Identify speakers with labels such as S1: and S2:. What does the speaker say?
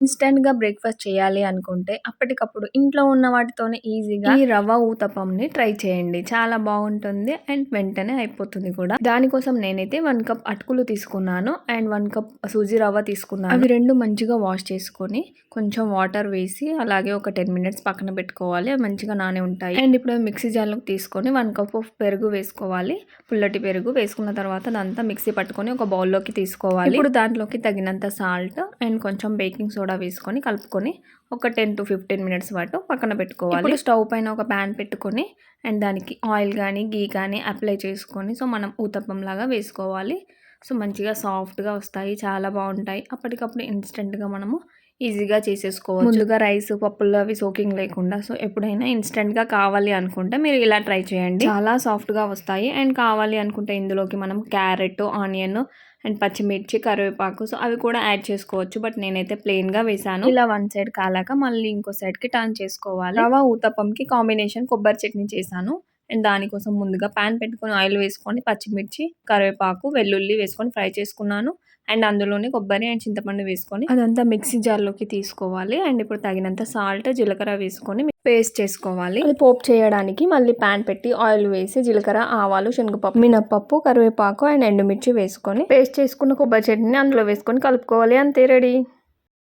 S1: ఇన్స్టెంట్గా బ్రేక్‌ఫాస్ట్ చేయాలి అనుకుంటే, అప్పటికప్పుడు ఇంట్లో ఉన్న వాటితోనే ఈజీగా ఈ రవ్వ ఊతపంని ట్రై చేయండి. చాలా బాగుంటుంది అండ్ వెంటనే అయిపోతుంది కూడా. దానికోసం నేనైతే వన్ కప్ అటుకులు తీసుకున్నాను అండ్ వన్ కప్ సూజీ రవ్వ తీసుకున్నాను. అవి రెండు మంచిగా వాష్ చేసుకొని, కొంచెం వాటర్ వేసి అలాగే ఒక 10 మినిట్స్ పక్కన పెట్టుకోవాలి. అవి మంచిగా నానే ఉంటాయి. అండ్ ఇప్పుడు మిక్సీ జార్‌లోకి తీసుకొని వన్ కప్ ఆఫ్ పెరుగు వేసుకోవాలి. పుల్లటి పెరుగు వేసుకున్న తర్వాత అదంతా మిక్సీ పట్టుకొని ఒక బౌల్‌లోకి తీసుకోవాలి. ఇప్పుడు దాంట్లోకి తగినంత సాల్ట్ అండ్ కొంచెం బేకింగ్ సోడా వేసుకొని కలుపుకొని ఒక 10-15 మినిట్స్ పాటు పక్కన పెట్టుకోవాలి. స్టవ్ పైన ఒక ప్యాన్ పెట్టుకొని అండ్ దానికి ఆయిల్ గానీ, ఘీ కానీ అప్లై చేసుకొని సో మనం ఊతప్పంలాగా వేసుకోవాలి. సో మంచిగా సాఫ్ట్‌గా వస్తాయి. చాలా బావుంటాయి. అప్పటికప్పుడు ఇన్‌స్టంట్‌గా మనము ఈజీగా చేసేసుకోవచ్చు. ముందుగా రైస్, పప్పులు అవి సోకింగ్ లేకుండా సో ఎప్పుడైనా ఇన్‌స్టంట్‌గా కావాలి అనుకుంటే మీరు ఇలా ట్రై చేయండి. చాలా సాఫ్ట్‌గా వస్తాయి అండ్ కావాలి అనుకుంటే ఇందులోకి మనం క్యారెట్, ఆనియన్ అండ్ పచ్చిమిర్చి, కరివేపాకు సో అవి కూడా యాడ్ చేసుకోవచ్చు. బట్ నేనైతే ప్లెయిన్‌గా వేశాను. ఇలా వన్ సైడ్ కాలాక మళ్ళీ ఇంకో సైడ్‌కి టర్న్ చేసుకోవాలి. రవ్వ ఊతప్పంకి కాంబినేషన్ కొబ్బరి చట్నీ చేశాను. అండ్ దానికోసం ముందుగా పాన్ పెట్టుకొని ఆయిల్ వేసుకొని పచ్చిమిర్చి, కరివేపాకు, వెల్లుల్లి వేసుకొని ఫ్రై చేసుకున్నాను. అండ్ అందులోనే కొబ్బరి అండ్ చింతపండు వేసుకొని అదంతా మిక్సీ జార్‌లోకి తీసుకోవాలి. అండ్ ఇప్పుడు తగినంత సాల్ట్, జీలకర్ర వేసుకొని పేస్ట్ చేసుకోవాలి. అది పోపు చేయడానికి మళ్ళీ పాన్ పెట్టి ఆయిల్ వేసి జీలకర్ర, ఆవాలు, శనగపప్పు, మినప్పప్పు కరివేపాకు అండ్ ఎండుమిర్చి వేసుకొని పేస్ట్ చేసుకున్న కొబ్బరి చట్నీని అందులో వేసుకొని కలుపుకోవాలి. అంతే రెడీ.